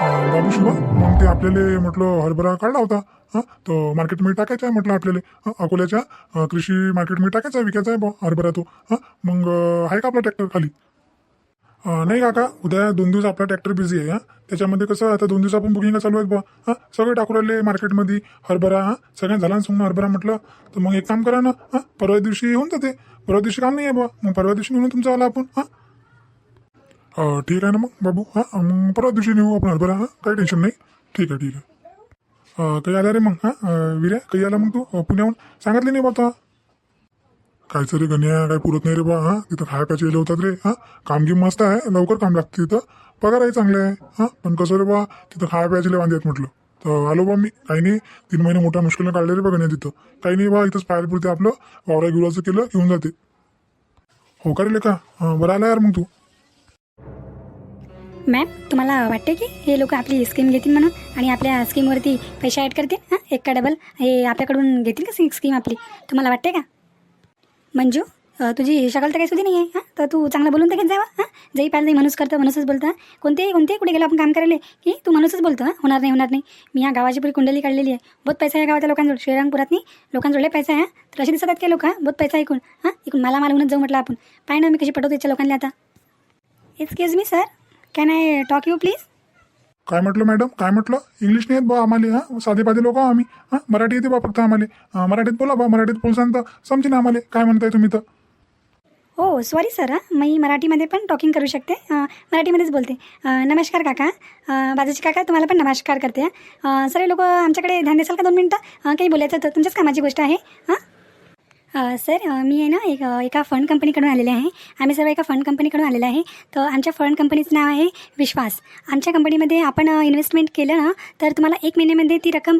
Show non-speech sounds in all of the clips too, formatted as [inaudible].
अं, बाबू शिवा मग ते आपल्याला म्हटलं हरभरा काढला होता. हां? तो मार्केटमध्ये टाकायचा आहे म्हटलं आपल्याला. अकोल्याच्या कृषी मार्केटमध्ये टाकायचा आहे विकायचा आहे बा हरभरा तो. हां? मग आहे का आपला ट्रॅक्टर खाली? नाही काका उद्या दोन दिवस आपला ट्रॅक्टर बिझी आहे हां? त्याच्यामध्ये कसं आता दोन दिवस आपण बुकिंग चालू आहेत बा हां? सगळे टाकू राहिले मार्केटमध्ये हरभरा हां? सगळ्यांना झाला ना हरभरा म्हटलं. तर मग एक काम करा ना हां? परवा दिवशी येऊन जाते. परवा दिवशी काम नाही आहे बा मग परवा दिवशी निघून तुमचं आला आपण हां? ठीक आहे ना मग बाबू? हां मग परवा दिवशी नेऊ आपण हरभरा हां? काही टेन्शन नाही. ठीक आहे ठीक आहे. काही आला रे मग हां? विर्या काही आला मग तू? पुण्याहून? सांगितलं नाही बा आता. कायचं रे गण्या काय पुरत नाही रे बा हां? तिथं खाया प्याचे येले होतात रे हां? कामगिम मस्त आहे लवकर काम लागतं तिथं. पगारही चांगले आहे हां? पण कसं रे बा तिथं खाया प्यायचे वांदे आहेत म्हटलं. तर आलो बा मी. काही नाही तीन महिने मोठ्या मुश्किलने काढले रे बा गण्या तिथं. काही नाही बा इथंच पाहायला पुरते आपलं. वावरा गिवराचं केलं येऊन जाते. हो का रे लेखा? हां बरं आला यार मग तू. मॅम तुम्हाला वाटते की हे लोक आपली स्कीम घेतील म्हणून? आणि आपल्या स्कीमवरती पैसे ॲड करतील? हां एका डबल हे आपल्याकडून घेतील का स्कीम आपली? तुम्हाला वाटते का? मंजू तुझी शकल तर काही सुधी नाही आहे हां? तर तू चांगलं बोलून तर घेत जावा हां? जाई पाहिलं नाही माणूस करतं माणूसच बोलतं कोणतेही कोणते कोणते कुठे गेलो आपण काम करायला की तू माणूसच बोलतो हां? होणार नाही होणार नाही. मी या गावाची पुरी कुंडली काढलेली आहे. बहुत पैसा आहे या गावाच्या लोकांजवळ. श्रीरंगपुरात नाही. लोकांजवळ पैसा आहे हां? तर असे दिसत आहेत काय लोक हां? बहुत पैसा ऐकून हां? इकून मला मालवूनच होऊनच जाऊ म्हटलं आपण. पाय ना मी कशी पटवतो त्याच्या लोकांना आता. Excuse me sir can I talk you please काय म्हटलं मॅडम काय म्हटलं? इंग्लिश नाही येत बा आम्हाला हां? साधे पाधे लोक आम्ही. हां? मराठी येते बा फक्त आम्हाला. हां, मराठीत बोला बा मराठीत बोलसान तर समजे ना आम्हाला. काय म्हणताय तुम्ही तर? हो सॉरी सर हां? मी मराठीमध्ये पण टॉकिंग करू शकते. अं, मराठीमध्येच बोलते. अं, नमस्कार काका. अं, बाजूचे काका तुम्हाला पण नमस्कार करते. अं, सर्व लोक आमच्याकडे ध्यान देसाल का दोन मिनटं? अं, काही बोलायचं होतं तुमच्याच कामाची गोष्ट आहे. हां? सर मी आहे ना एक एका फंड कंपनीकडून आलेले आहे. आम्ही सर्व एका फंड कंपनीकडून आलेलं आहे. तर आमच्या फंड कंपनीचं नाव आहे विश्वास. आमच्या कंपनीमध्ये आपण इन्व्हेस्टमेंट केलं ना तर तुम्हाला एक महिन्यामध्ये ती रक्कम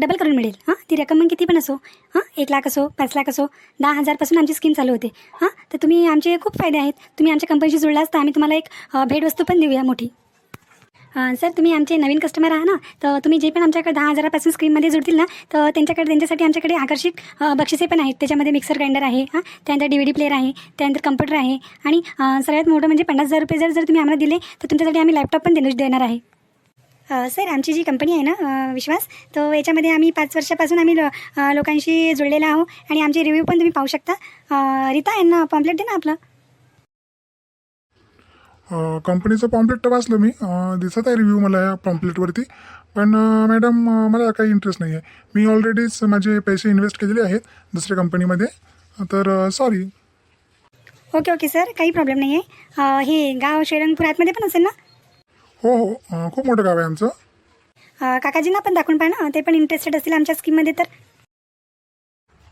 डबल करून मिळेल. हां? ती रक्कम मग किती पण असो हां? एक लाख असो पाच लाख असो दहा हजारपासून आमची स्कीम चालू होते. हां? तर तुम्ही आमचे खूप फायदे आहेत. तुम्ही आमच्या कंपनीशी जुळलास तर आम्ही तुम्हाला एक भेटवस्तू पण देऊया मोठी. सर तुम्ही आमचे नवीन कस्टमर आहात ना तर तुम्ही जे पण आमच्याकडे दहा हजारापासून स्क्रीनमध्ये जुडतील ना तर त्यांच्याकडे त्यांच्यासाठी आमच्याकडे आकर्षक बक्षिसे पण आहेत. त्याच्यामध्ये मिक्सर ग्राइंडर आहे हां त्यानंतर डी व्ही डी प्लेअर आहे त्यानंतर कम्प्युटर आहे आणि सगळ्यात मोठं म्हणजे पन्नास हजार रुपये जर जर तुम्ही आम्हाला दिले तर तुमच्यासाठी आम्ही लॅपटॉप पण देणं देणार आहे. सर आमची जी कंपनी आहे ना विश्वास तर याच्यामध्ये आम्ही पाच वर्षापासून आम्ही लो- लोकांशी जुळलेला आहो आणि आमचे रिव्ह्यू पण तुम्ही पाहू शकता. रिता यांना पॉम्पलेट दे ना आपलं. कंपनीचं पॉम्पलेट तर वाचलं मी. दिसत आहे रिव्ह्यू मला या पॉम्पलेटवरती पण मॅडम मला काही इंटरेस्ट नाही आहे मी ऑलरेडीच माझे पैसे इन्व्हेस्ट केलेले आहेत दुसऱ्या कंपनीमध्ये तर सॉरी ओके ओके सर काही प्रॉब्लेम नाही आहे हे गाव श्रीरंगपूर आतमध्ये पण असेल ना? हो हो. खूप मोठं गाव आहे आमचं. काकाजींना पण दाखवून पाहा ना. ते पण इंटरेस्टेड असतील आमच्या स्कीममध्ये तर.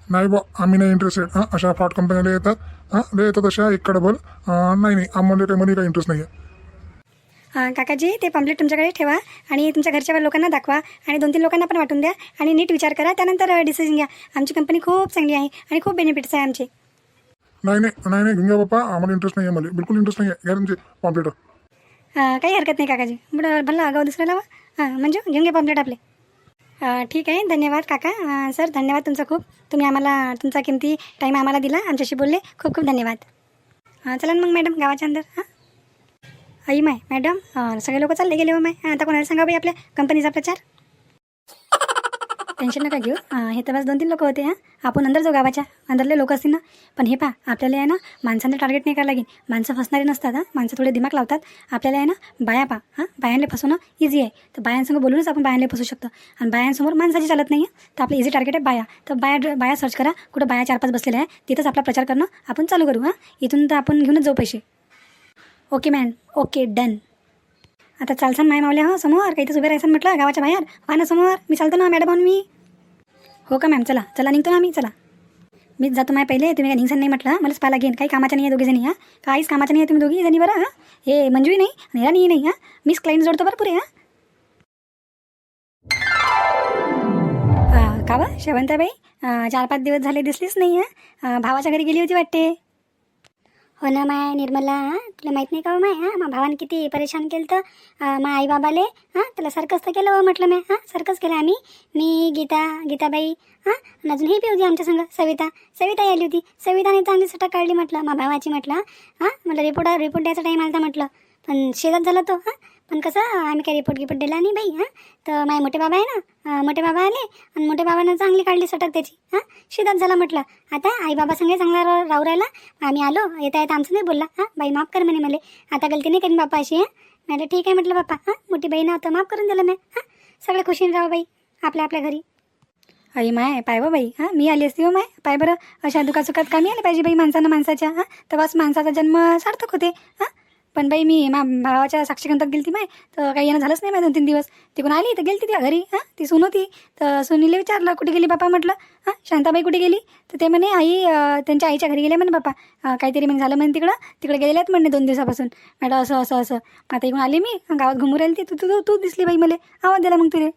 नाही बा आम्ही नाही इंटरेस्टेड हां अशा फ्रॉड कंपन्याला येतात. हां लय येतात अशा एक डबल नाही नाही आम्हाला काही मध्ये काही इंटरेस्ट नाही आहे अ, काकाजी ते पॉम्पलेट तुमच्याकडे ठेवा आणि तुमच्या घरच्या लोकांना दाखवा आणि दोन तीन लोकांना पण वाटून द्या आणि नीट विचार करा. त्यानंतर डिसिजन घ्या. आमची कंपनी खूप चांगली आहे आणि खूप बेनिफिट्स आहे आमचे. नाही नाही नाही नाही घेऊन घ्या बाप्पा आम्हाला इंटरेस्ट नाही आहे मला. बिलकुल इंटरेस्ट नाही आहे घ्या तुमचे पॉम्पलेट काही हरकत नाही काकाजी. बरं भल्ला आगाव दुसरं लावा. हां म्हणजे घेऊन घ्या पॉम्पलेट आपले. ठीक आहे. धन्यवाद काका. सर धन्यवाद तुमचा खूप. तुम्ही आम्हाला तुमचा किमती टाईम आम्हाला दिला. आमच्याशी बोलले. खूप खूप धन्यवाद. चला मग मॅडम गावाच्या अंदर. हां? आई माय मॅडम सगळे लोक चालले गेले हो माय. आता कोणाला सांगा बाई आपल्या? कंपनीचा प्रचार? टेन्शन नका घेऊ. हे तर बस दोन तीन लोक होते हां. आपण अंदर जाऊ गावाच्या. अंदरले लोक असतील ना. पण हे पहा आपल्याला आहे ना माणसांना टार्गेट नाही करायला लागेल. माणसं फसणारे नसतात हां. माणसं थोडे दिमाग लावतात. आपल्याला आहे ना बाया पा हां. बायांना फसवणं इझी आहे. तर बायांसंग बोलूनच आपण बायांना फसू शकतो. आणि बायांसमोर माणसाची चालत नाही आहे तर आपलं इझी टार्गेट आहे बाया. तर बाया बाया सर्च करा. कुठं बाया चार पाच बसलेल्या आहे तिथंच आपला प्रचार करणं आपण चालू करू हां. इथून तर आपण घेऊनच जाऊ पैसे. ओके मॅन ओके डन आता चालसान माय मावल्या हो समोर. काही तर उभे राहायचं म्हटलं गावाच्या बाहेर. पहा ना समोर. मी चालतो ना मॅडम म्हणून मी हो का मॅम? चला. चला निघतो ना आम्ही. चला. मीच जातो माय पहिले. तुम्ही काय निघसान नाही म्हटलं मलाच पाला घेईन काही कामाच्या नाही आहे दोघी जणी हा? काहीच कामाच्या नाही आहे तुम्ही दोघी जणी बरं हां? हे मंजूही नाही? आणि नाही हां? मीच क्लाइंट जोडतो बरं पुरे हां? हां का बा शेवंताबाई चार पाच दिवस झाले दिसलीच नाही हां? भावाच्या घरी गेली होती वाटते. हो ना माय निर्मला हां? तुला माहीत नाही का हो माय? हां मा भावानं किती परेशान केलं तर मा आई बाबाले हां? त्याला सर्कस तर केलं हो म्हटलं मी हां? सर्कस केलं आम्ही. मी गीता गीताबाई हां? आणि अजून ही बी होती आमच्या संग सविता. सविता आली होती. सविताने चांगली सटा काढली म्हटलं मा भावाची म्हटलं हां? म्हटलं रिपोर्ट रिपोर्ट द्यायचा टाईम आला म्हटलं. पण शेतात झाला तो हां. पण कसं आम्ही काही रिपोर्ट गिपोर्ट दिला नाही बाई हां. तर माझे मोठे बाबा आहे ना मोठे बाबा आले आणि मोठ्या बाबानं चांगली काढली सटक त्याची हां. शेतात झाला म्हटलं. आता आई बाबा संगे चांगला राहू राहिला आम्ही आलो येता येता आमचं नाही बोलला हां. बाई माफ कर म्हणे मला. आता गलती नाही करीन बापा अशी हां. म्हटलं ठीक आहे म्हटलं बाप्पा हां. मोठी बहीण होतं माफ करून दिलं मी हां. सगळे खुशीने राहा बाई आपल्या आपल्या घरी. आई माय पाय बा बाई हां. मी आली असती हो माय पाय बरं. अशा दुखासुखात कामी आले पाहिजे बाई माणसानं माणसाच्या हां. तेव्हाच माणसाचा जन्म सार्थक होते हां. पण बाई मी मा भावाच्या साक्षीकंतात गेलती माय तर काही येणं झालंच नाही माय दोन तीन दिवस. तिकडून आली तर गेलती त्या घरी हां? ती सून होती. तर सुनीले विचारलं कुठे गेली बापा? म्हटलं हां? शांताबाई कुठे गेली? तर ते म्हणे आई त्यांच्या आईच्या घरी गेल्या म्हणे बापा. काहीतरी मग झालं म्हणे तिकडं. तिकडे गेलेल्या आहेत म्हणे दोन दिवसापासून. मॅडम असं असं असं. आता इकडून आली मी गावात घुमू राहिली ती. तू तू तू दिसली बाई मला. आवाज दिला मग तुले.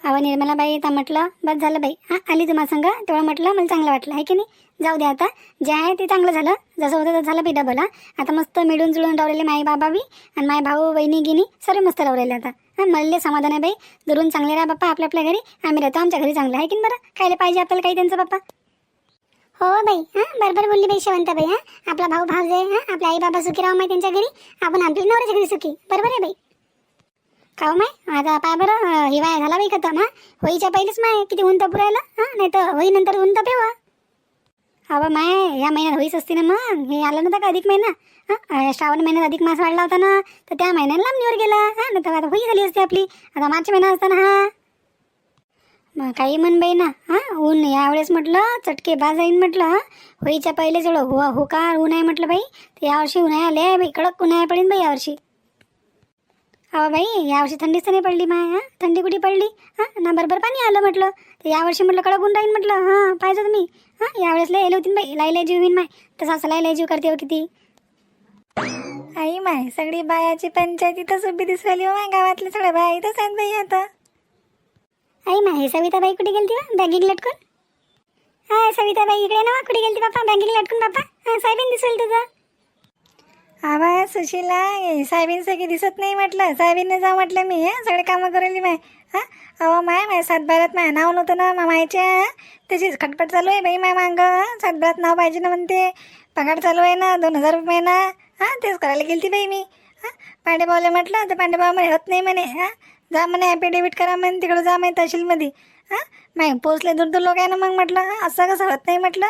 अहो निर्मलाबाई आता म्हटलं बस झालं बाई. हां? आली तुम्हाला सांगा तेव्हा म्हटलं मला चांगलं वाटलं आहे की नाही? जाऊ दे आता. जे आहे ते चांगलं झालं. जसं होतं तसं झालं बाई डबल आता मस्त मिळून जुळून रावलेले माई बाबा बी आणि माय भाऊ बहिणी गिनी सर्व मस्त रावलेले आता. हां मला समाधान आहे बाई. दुरून चांगले राहा बाप्पा आपल्या आपल्या घरी. आम्ही राहतो आमच्या घरी चांगलं. आहे की नाही बरं? खायला पाहिजे आपल्याला काही त्यांचं बाप्पा? हो बाई हां बरोबर बोलली बाई शेवंताबाई हां. आपला भाऊ भाऊ जाय हां आपला आई बाबा सुखी राहू माय त्यांच्या घरी. आपण आपली नवऱ्याच्या घरी सुखी. बरोबर आहे बाई. खाऊ माय आता पाय बरं हिवाळा झाला बाई खतम हां. होईच्या पहिलेच माय किती ऊन तपू राहिलं नाही तर होई नंतर ऊन तपेवा. अहो माय या महिन्यात होईच असते ना मग. हे आलं नव्हतं का अधिक महिना? हा श्रावण महिन्यात अधिक मास वाढला होता ना तर त्या महिन्यात लांबणीवर गेला. हा नाही तर आता होई झाली असते आपली. आता मार्च महिना असताना हा. मग काही म्हण बाई ना हा ऊन यावेळेस म्हटलं चटके बाज जाईन म्हटलं हा. होईच्या पहिलेच एवढं हो होकार ऊन आहे म्हटलं बाई. तर यावर्षी उन्हाळ्या आले बाई कडक उन्हाळ्या पडेल बाई यावर्षी अहो बाई यावर्षी थंडीच तर नाही पडली माय हां? थंडी कुठे पडली? हां? ना बरोबर पाणी आलं म्हटलं. तर यावर्षी म्हटलं कडक ऊन राहील म्हटलं. हां पाहिजे तुम्ही. हां यावेळेस लय होती बाई. लाई लय जीव होईन माय. तसा असं लय लय जीव करते हो किती. आई माय सगळी बायाची पंचायत इथंच उभी दिसली हो माय गावातल्या सगळ्या बाया इथंच आहेत बाई आता. आई मा हे सविताबाई कुठे गेलती बा? बॅगिंग लटकून? हां सविताबाई इकडे ना कुठे गेलती बापा? बॅगिंग लटकून बापा? हां साहेबीन दिसेल तुझं. आवाज सुशीला हे साहेबीन सगळी दिसत नाही म्हटलं. साहेबींना जा म्हटलं मी हे सगळे कामं करेली माय. हां? अहो माय माय सातबारात माय. नाव नव्हतं ना मा मायच्या त्याचीच खटपट चालू आहे बाई माय मांग. सातबारात नाव पाहिजे ना म्हणते. पगार चालू आहे ना दोन हजार रुपये ना. हां तेच करायला गेलती बाई मी. हां? पांडेभाऊला म्हटलं तर पांडेभाऊ म्हणे होत नाही म्हणे. हां? जा म्हणे ॲफिडेविट करा म्हणे तिकडं जा म्हणे तहसीलमध्ये. हां? माय पोचले दूर दूर लोक आहे ना मग म्हटलं हां? असं कसं होत नाही म्हटलं?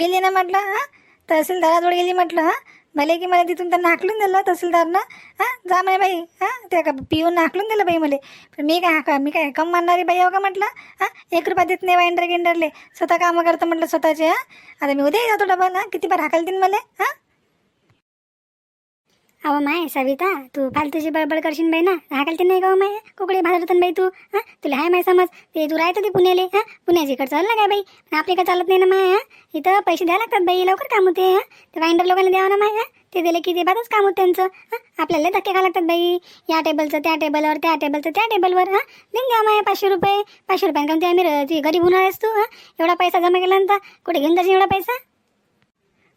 गेली ना म्हटलं हां? तहसीलदाराजवळ गेली म्हटलं हां? भले की मला तिथून त्यांना हाकलून दिलं तहसीलदारनं. हां जा म्हणे बाई. हां त्या का पिऊन हाकलून दिलं बाई मला. पण मी काय हाका मी काय कम मानणारी बाई हो का म्हटलं? हां एक रुपया देत नाही वाईंडर गिंडरले स्वतः कामं करतं म्हटलं स्वतःचे हां. आता मी उद्या जातो डबल हां. किती बार हाकलतील मला हां? अहो माय सविता तू फालतूची बडबड करशील बाई ना. हाकलते नाही का हो माय? कोकडे भाजरतन बाई तू? हां? तुला हाय माय समज. ते तू राहतो ते पुण्याले हां? पुण्याची इकडे चाललं काय बाई? आपले आपल्याकडे चालत नाही ना माय हां? इथं पैसे द्यायला लागतात बाई लवकर काम होते हां? ते वाईंडर लोकांना द्यावं ना माय हां? ते दिले की ते बातच काम होतं त्यांचं हां? आपल्याला धक्के खा लागतात बाई. या टेबलचं त्या टेबलवर त्या टेबलचं त्या टेबलवर हां? देऊन द्या माय पाचशे रुपये. पाचशे रुपयांना ते आम्ही र- गरीब होणार आहेस तू हां? एवढा पैसा जमा केल्यानंतर कुठे घेऊन जाशील एवढा पैसा?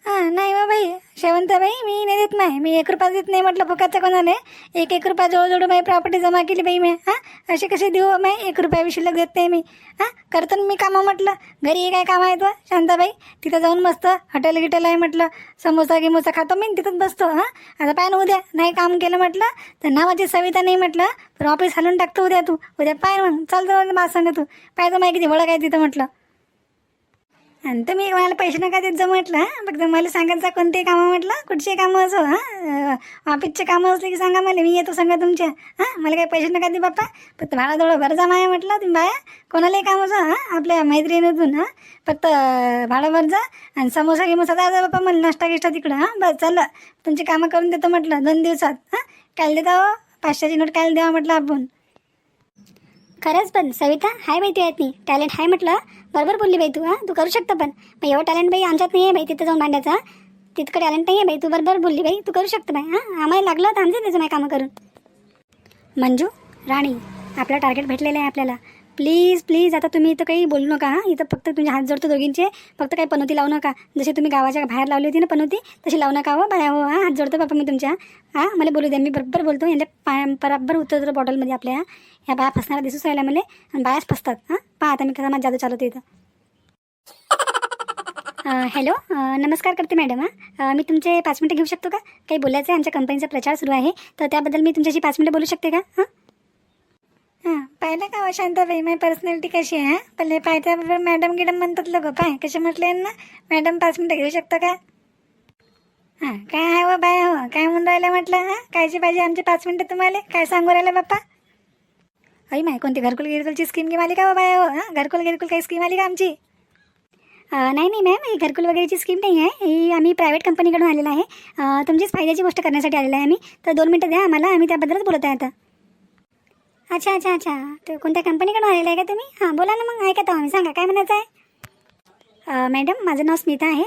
हां नाही बा बाई. शेवंताबाई मी नाही देत नाही मी एक रुपया देत नाही म्हटलं फुकाचं कोणाने एक एक रुपया जवळजवळ माझी प्रॉपर्टी जमा केली बाई मी. हां असे कसे देऊ माही एक रुपया शिल्लक देत नाही मी. हां करतो ना मी कामं म्हटलं. घरी काय काम आहे तर शांताबाई तिथं जाऊन मस्त हॉटेल गिटेल आहे म्हटलं. समोसा गिमोसा खातो मी तिथंच बसतो. हां आता पाय ना उद्या. नाही काम केलं म्हटलं तर नावाची सविता नाही म्हटलं तर ऑफिस हालून टाकतो उद्या तू. उद्या पाय मग चालतो मला सांग तू. पाय तर माहिती किती ओळख आहे तिथं म्हटलं. आणि तुम्ही मला पैसे नका देत जा म्हटलं हां. फक्त मला सांगायचं कोणते कामं म्हटलं कुठचे कामं असो हां. ऑफिसचे कामं असले की सांगा मला मी येतो सांगा तुमच्या हां. मला काही पैसे नका दे बाप्पा. फक्त भाडा थोडं भर जा माया म्हटलं तुम्ही बाया. कोणालाही काम असो हां. आपल्या मैत्रिणीतून हां. फक्त भाडं भर जा आणि समोसा गिमोसा जा बाप्पा मला नाश्ता गिष्टा तिकडं हां. बस चाललं तुमची कामं करून देतो म्हटलं दोन दिवसात हां. काल देता हो? पाचशेची नोट काल द्यावा म्हटलं आपण. खरंच पण सविता हाय माहिती आहेत यात टॅलेंट हाय म्हटलं. बरोबर बोलली बाई तू हां? तू करू शकता पण. मग एवढं टॅलेंट बाई आमच्यात नाही आहे बाई तिथं जाऊन भांड्याचा तितकं टॅलेंट नाही आहे बाई तू बरोबर बोलली बाई. तू करू शकता बाई हां? आम्हाला लागलं होतं आमचं त्याचं नाही कामं करून. मंजू राणी आपलं टार्गेट भेटलेलं आहे आपल्याला. प्लीज प्लीज आता तुम्ही इथं काही बोलू नका हां? इथं फक्त तुमचे हात जोडतो दोघींचे. फक्त काही पनोती लावू नका. जशी तुम्ही गावाच्या बाहेर लावली होती ना पनोती तशी लावू नका हो बाया हो हां? हात जोडतो बापा मी तुमच्या हां? मला बोलू द्या मी बरोबर बोलतो. यांच्या पाय बरोबर उतरतो बॉटलमध्ये आपल्या ह्या बाया फसणारा दिसूच राहिला मला आणि बायाच फसतात हां? पहा आता मी कसा माझा जादू चालवते इथं. हॅलो नमस्कार करते मॅडम हां. मी तुमचे पाच मिनटं घेऊ शकतो का? काही बोलायचं आहे? आमच्या कंपनीचा प्रचार सुरू आहे. तर त्याबद्दल मी तुमच्याशी पाच मिनटं बोलू शकते का? हां? हां पाहिलं का हो शांताबाई? माझी पर्सनॅलिटी कशी आहे हां? पहिले पाहिजे मॅडम गिडम म्हणतात लोक. पाय कसे म्हटले ना मॅडम पाच मिनटं घेऊ शकतो का? हां काय आहे हो बाय हो? काय म्हणून राहिलं म्हटलं हां? कायची पाहिजे आमचे पाच मिनटं तुम्हाला? काय सांगू राहिलं बाप्पा? आई माय कोणती घरकुल गिरकुलची स्कीम घेऊन आली का हो हां? घरकुल गिरकुल काही स्कीम आली का आमची? नाही नाही मॅम ही घरकुल वगैरेची स्कीम नाही आहे. ही आम्ही प्रायव्हेट कंपनीकडून आलेलं आहे. तुमचीच फायद्याची गोष्ट करण्यासाठी आलेलं आहे आम्ही. तर दोन मिनटं द्या. आम्हाला आम्ही त्याबद्दलच बोलत आहे आता. अच्छा अच्छा अच्छा. तर कोणत्या कंपनीकडून आलेला आहे का तुम्ही? हां बोला ना मग. ऐकत आम्ही. सांगा काय म्हणायचं आहे? मॅडम माझं नाव स्मिता आहे.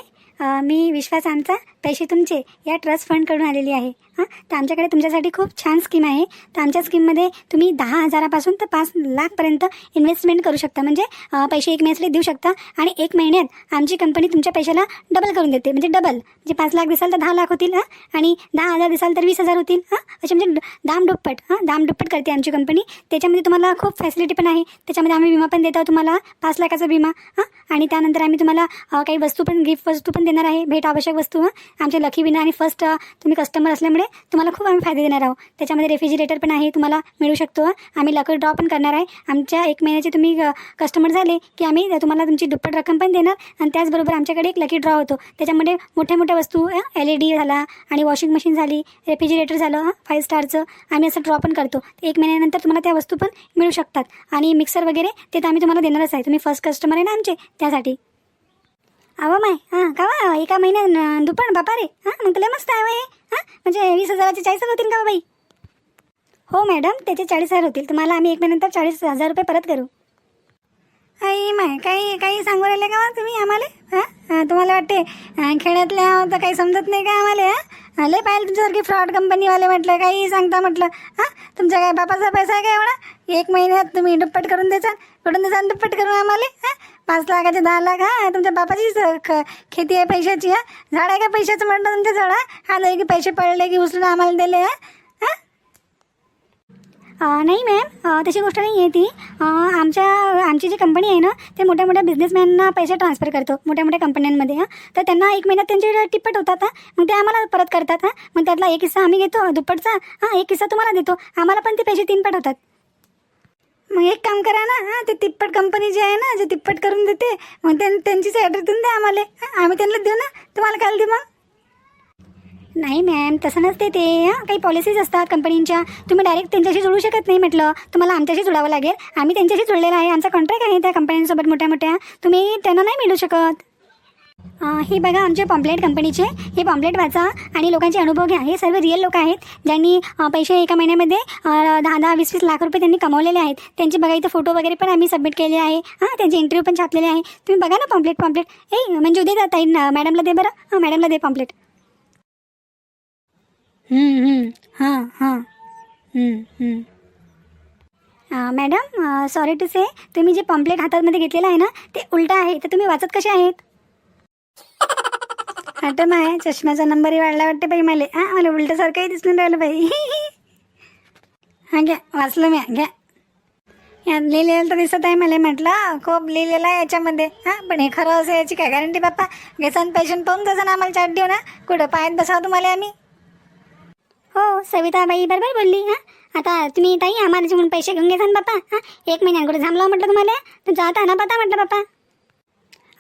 मी विश्वास आमचा पैसे तुमचे या ट्रस्ट फंडकडून आलेली आहे. हां? तर आमच्याकडे तुमच्यासाठी खूप छान स्कीम आहे. तर आमच्या स्कीममध्ये तुम्ही दहा हजारापासून तर पाच लाखपर्यंत इन्व्हेस्टमेंट करू शकता. म्हणजे पैसे एक महिन्यासाठी देऊ शकता आणि एक महिन्यात आमची कंपनी तुमच्या पैशाला डबल करून देते. म्हणजे डबल म्हणजे पाच लाख दिसाल तर दहा लाख होतील हां? आणि दहा हजार दिसाल तर वीस हजार होतील हां? असे म्हणजे दाम दुप्पट हां? दाम दुप्पट करते आमची कंपनी त्याच्यामध्ये तुम्हाला खूप फॅसिलिटी पण आहे. त्याच्यामध्ये आम्ही विमा पण देतो तुम्हाला पाच लाखाचा विमा हां? आणि त्यानंतर आम्ही तुम्हाला काही वस्तू पण गिफ्ट वस्तू पण देणार आहे. भेट आवश्यक वस्तू हां? आमचे लकी विना आणि फर्स्ट तुम्ही कस्टमर असल्यामुळे तुम्हाला खूप आम्ही फायदे देणार आहोत. त्याच्यामध्ये रेफ्रिजरेटर पण आहे तुम्हाला मिळू शकतो. आम्ही लकी ड्रॉ पण करणार आहे. आमच्या एक महिन्याचे तुम्ही कस्टमर झाले की आम्ही तुम्हाला तुमची दुप्पट रक्कम पण देणार. आणि त्याचबरोबर आमच्याकडे एक लकी ड्रॉ होतो. त्याच्यामध्ये मोठ्या मोठ्या वस्तू एल ई डी झाला आणि वॉशिंग मशीन झाली रेफ्रिजरेटर झालं हां फाईव्ह स्टारचं आम्ही असं ड्रॉ पण करतो. एक महिन्यानंतर तुम्हाला त्या वस्तू पण मिळू शकतात. आणि मिक्सर वगैरे ते तर आम्ही तुम्हाला देणारच आहे. तुम्ही फर्स्ट कस्टमर आहे ना आमचे त्यासाठी. अहो माय हां का वा? एका महिन्यात दुपार बापा रे हां मग तुला मस्त आहे हे. हां म्हणजे वीस हजाराचे चाळीस हजार होतील का बाई हो मॅडम त्याचे चाळीस हजार होतील. तुम्हाला आम्ही एक महिन्यानंतर चाळीस हजार रुपये परत करू. आई माय काही काही सांगू राहिले का तुम्ही आम्हाला? हां? तुम्हाला वाटते खेड्यातल्या आहोत तर काही समजत नाही का आम्हाला हां? लय पाहिलं तुमच्यासारखी फ्रॉड कंपनीवाले म्हटलं काही सांगता म्हटलं हां? तुमच्या काय बापाचा पैसा आहे का एवढा? एक महिन्यात तुम्ही दुप्पट करून द्याल कुठून द्याल दुप्पट करून आम्हाला हां? पाच लाखाचे दहा लाख हां? तुमच्या बापाचीच ख- खेती आहे पैशाची हां? झाड आहे का पैशाचं म्हटलं तुमच्या झाड हा की पैसे पडले की उचलून आम्हाला दिले हां? नाही मॅम तशी गोष्ट नाही आहे ती आमच्या आमची जी कंपनी आहे ना ते मोठ्या मोठ्या बिझनेसमॅनना पैसे ट्रान्सफर करतो मोठ्या मोठ्या कंपन्यांमध्ये हां. तर त्यांना एक महिन्यात त्यांचे टिप्पट होतात मग ते आम्हाला परत करतात हां. मग त्यातला एक किस्सा आम्ही घेतो दुप्पटचा हां. एक किस्सा तुम्हाला देतो. आम्हाला पण ते पैसे तीन पट होतात. मग एक काम करा ना हां. ते तिप्पट कंपनी जी आहे ना जे तिप्पट करून देते मग त्यां त्यांचीच ॲड्रेस देऊन द्या आम्हाला आम्ही त्यांना देऊ ना. तुम्हाला काय देऊ मग. नाही मॅम तसं नसते ते. हां काही पॉलिसीज असतात कंपनींच्या तुम्ही डायरेक्ट त्यांच्याशी जुळू शकत नाही म्हटलं. तुम्हाला आमच्याशी जुळावं लागेल. आम्ही त्यांच्याशी जुळलेला आहे. आमचा कॉन्ट्रॅक्ट आहे त्या कंपन्यांसोबत मोठ्या मोठ्या तुम्ही त्यांना नाही मिळू शकत. हे बघा आमचे पॉम्पलेट कंपनीचे हे पॉम्पलेट वाचा आणि लोकांचे अनुभव घ्या. हे सर्व रिअल लोक आहेत. ज्यांनी पैसे एका महिन्यामध्ये दहा दहा वीस वीस लाख रुपये त्यांनी कमवलेले आहेत. त्यांचे बघा इथं फोटो वगैरे पण आम्ही सबमिट केले आहे. हां त्यांचे इंटरव्ह्यू पण छापलेले आहे. तुम्ही बघा ना पॉम्पलेट पॉम्पलेट ए म्हणजे उद्या द्या ताई ना मॅडमला दे बरं. हां मॅडमला दे पॉम्पलेट हां हां. मॅडम सॉरी टू से तुम्ही जे पॉम्पलेट हातामध्ये घेतलेलं आहे ना ते उलटं आहे. तर तुम्ही वाचत कसे आहेत? [laughs] आता माय चष्म्याचा नंबरही वाढला वाटते बाई मला. हां मला उलटसारखंही दिसून राहिलं बाई. [laughs] हां घ्या वाचलं मी. घ्या. यात लिहिलेलं तर दिसत आहे मला म्हटलं. खूप लिहिलेलं आहे याच्यामध्ये. हां पण हे खरं असं याची काय गॅरंटी बाप्पा? घेसान पैशन पाहून तसं आम्हाला चाट देऊ ना. कुठं पायात बसावं तुम्हाला आम्ही? हो सविताबाई बरोबर बोलली हां? आता तुम्ही ताई आम्हाला म्हणून पैसे घेऊन घेसान बापा हां? एक महिन्यात कुठे म्हटलं तुम्हाला? तुमचा आता ना पता म्हटलं बापा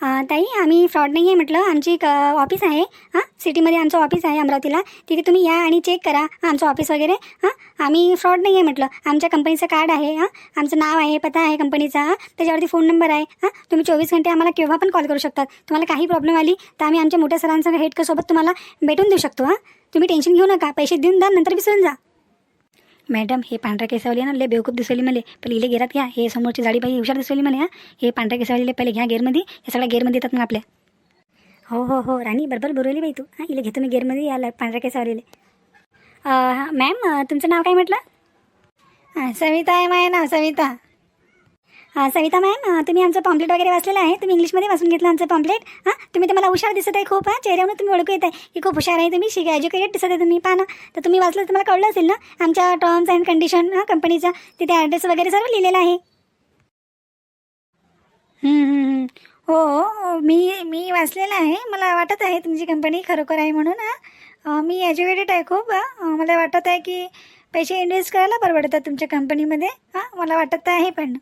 ताई आम्ही फ्रॉड नाही आहे म्हटलं. आमची एक ऑफिस आहे. हां सिटीमध्ये आमचं ऑफिस आहे अमरावतीला. तिथे तुम्ही या आणि चेक करा आमचं ऑफिस वगैरे. हां आम्ही फ्रॉड नाही आहे म्हटलं. आमच्या कंपनीचं कार्ड आहे. हां आमचं नाव आहे पत्ता आहे कंपनीचा. हां त्याच्यावरती फोन नंबर आहे. हां तुम्ही चोवीस घंटे आम्हाला केव्हा पण कॉल करू शकतात. तुम्हाला काही प्रॉब्लेम आली तर आम्ही आमच्या मोठ्या सरांसह हेडकसोबत तुम्हाला भेटून देऊ शकतो. हां तुम्ही टेन्शन घेऊ नका. पैसे देऊन द्या नंतर विसरून जा. मॅडम हे पांढऱ्या केसावली आहे ना लय बेवकूफ दिसवली मला. पहिले इले गेरात घ्या हे समोरची जाडी बाई हुशार दिसवली मला हा. हे पांढऱ्या केसावलीले पहिले घ्या गेअरमध्ये हे सगळ्या गेअरमध्ये येतात मग आपल्या. हो हो हो राणी बरोबर बोलवली बाई तू. हां इले घेतो मी गेअरमध्ये याला पांढऱ्या केसावलेले. मॅम तुमचं नाव काय म्हटलं? हां सविता आहे माझं नाव सविता. सविता मॅम तुम्ही आमचं पॉम्प्लेट वगैरे वाचलेलं आहे. तुम्ही इंग्लिशमध्ये वाचून घेतलं आमचं पॉम्पलेट हां तुम्ही तुम्हाला हुशार दिसत आहे खूप हां. चेहऱ्यावरून तुम्ही ओळखू येत आहे. की खूप हुशार आहे तुम्ही शिक एज्युकेटेड दिसत आहे तुम्ही पाहा ना. तर तुम्ही वाचलं तुम्हाला कळलं असेल ना आमच्या टर्म्स अँड कंडिशन हां कंपनीचा तिथे ॲड्रेस वगैरे सर्व लिहिलेलं आहे. हो, हो मी मी वाचलेलं आहे. मला वाटत आहे तुमची कंपनी खरोखर आहे म्हणून हां. मी एज्युकेटेड आहे खूप मला वाटत आहे की पैसे इन्व्हेस्ट करायला परवडतात तुमच्या कंपनीमध्ये हां. मला वाटत आहे पण.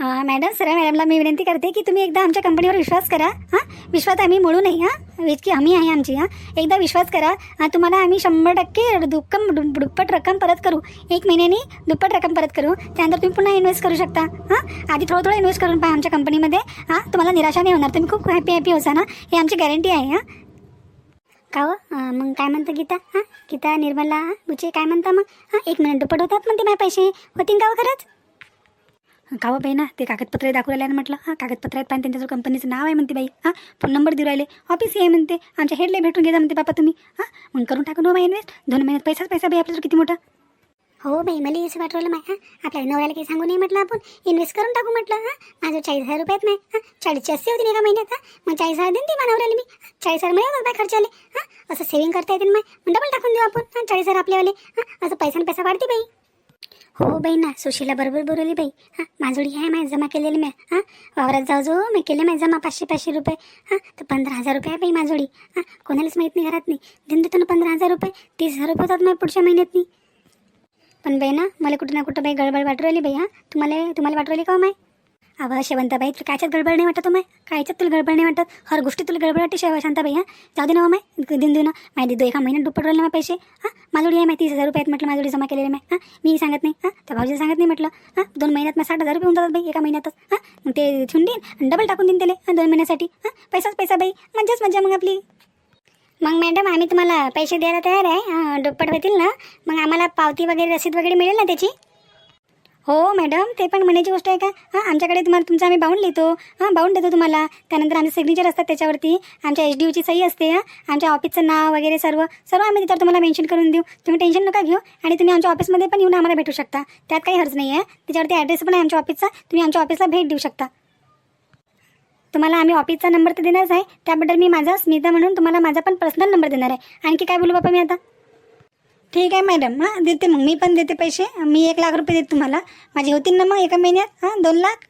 मॅडम सर मॅडमला मी विनंती करते की तुम्ही एकदा आमच्या कंपनीवर विश्वास करा. हां विश्वास आम्ही मोडू नाही हां. इतकी हमी आहे आमची हां. एकदा विश्वास करा. तुम्हाला आम्ही शंभर टक्के दुक्कम दु- दुप्पट रक्कम परत करू. एक महिन्याने दुप्पट रक्कम परत करू. त्यानंतर तुम्ही पुन्हा इन्व्हेस्ट करू शकता हां. आधी थोडं थोडं इन्व्हेस्ट करून पहा आमच्या कंपनीमध्ये हां तुम्हाला निराशा नाही होणार. तुम्ही खूप हॅपी हॅपी होसा ना हे आमची गॅरंटी आहे हां. का हो? मग काय म्हणतं गीता? हां गीता निर्मला बुचे काय म्हणता मग? हां एक मिनिट दुप्पट होतात म्हणते माझे पैसे. होतील का हो खरंच? का हो बाई ना? ते कागदपत्र दाखवू राहिले ना म्हटलं हां कागदपत्रात पण त्यांच्याजवळ कंपनीचं नाव आहे म्हणते बाई. हां फोन नंबर देऊ राहिले. ऑफिस आहे म्हणते. आमच्या हेडला भेटून घ्या म्हणते बापा तुम्ही. हां मग करून टाकून बाई इन्व्हेस्ट दोन महिन्यात पैसाच पैसा बाई आपल्याजवळ किती मोठा. हो बाई मला असं वाटवलं माय हां आपल्या नवऱ्याला काही सांगू नाही म्हटलं आपण. इन्व्हेस्ट करून टाकू म्हटलं हां. माझं चाळीस हजार रुपयात नाही हां. चाळीस अस्सी होतील एका महिन्यात हां. मग चाळीस हजार देईन ते माझ्या नवऱ्याला मी. चाळीस हजार मिळेल बाय खर्च आले हां. असं सेव्हिंग करता येते ना माय मग डबल टाकून देऊ आपण हां चाळीस हजार आपल्यावाले हां. असं पैसा पैसा वाढते बाई. हो बाई ना सुशीला बरोबर बोलवली बाई. हां माझोडी आहे माझ्या जमा केलेली मी. हां वावरात जाऊ जो मी केले माझ्या जमा पाचशे पाचशे रुपये. हां तर पंधरा हजार रुपये आहे बाई माझोडी हां कोणालाच माहीत नाही घरात नाही. देऊन देतो ना पंधरा हजार रुपये तीस हजार रुपये होतात मग पुढच्या महिन्यात नाही पण बाई ना मला कुठं ना कुठं बाई गडबड वाटू राहिली बाई हां. तुम्हाला तुम्हाला वाटू राहिली का हो माय? अवं शेवंताबाई तुला कायच्यात गडबड नाही वाटत हो माय? कायच्यात तुला गडबड नाही वाटत? हर गोष्टी तुला गडबड वाटते शेवा शांताबाई हां? जाऊ दे ना हो माय देऊन देऊ ना. माय देतो एका महिन्यात दुप्पट राहिले ना पैसे हां? माझोडी आहे माहिती तीस हजार रुपयात म्हटलं माझोडी जमा केलेले माय हां? मी सांगत नाही हां? त्या भाऊजी सांगत नाही म्हटलं हां? दोन महिन्यात मग साठ हजार रुपये होऊन जातात बाई एका महिन्यातच हां? मग ते ठेवून देईन डबल टाकून देईन त्याला दोन महिन्यासाठी हां? पैसाच पैसा बाई मजाच मजा मग आपली. मग मॅडम आम्ही तुम्हाला पैसे द्यायला तयार आहे हां, दुप्पट होतील ना? मग आम्हाला पावती वगैरे रसीद वगैरे मिळेल ना त्याची? हो मॅडम ते पण म्हणायची गोष्ट आहे का? हां आमच्याकडे तुम्हाला तुमचं आम्ही बाउंड लिहितो. हां बाउंड देतो तुम्हाला. त्यानंतर आमचे सिग्नेचर असतात त्याच्यावरती. आमच्या एच डी यूची सही असते हां. आमच्या ऑफिसचं नाव वगैरे सर्व सर्व आम्ही त्याच्यावर तुम्हाला मेन्शन करून देऊ. तुम्ही टेन्शन नका घेऊ. आणि तुम्ही आमच्या ऑफिसमध्ये पण येऊन आम्हाला भेटू शकता. त्यात काही हर्ज नाही आहे त्याच्यावरती ॲड्रेस पण आहे आमच्या ऑफिसचा तुम्ही आमच्या ऑफिसला भेट देऊ शकता. तुम्हाला आम्ही ऑफिसचा नंबर तर देणारच आहे. त्याबद्दल मी माझा स्मिता म्हणून तुम्हाला माझा पण पर्सनल नंबर देणार आहे. आणखी काय बोलू बापा मी आता? ठीक आहे मॅडम हां देते मग. मी पण देते पैसे. मी एक लाख रुपये देते तुम्हाला. माझे होतील ना मग एका महिन्यात हां दोन लाख?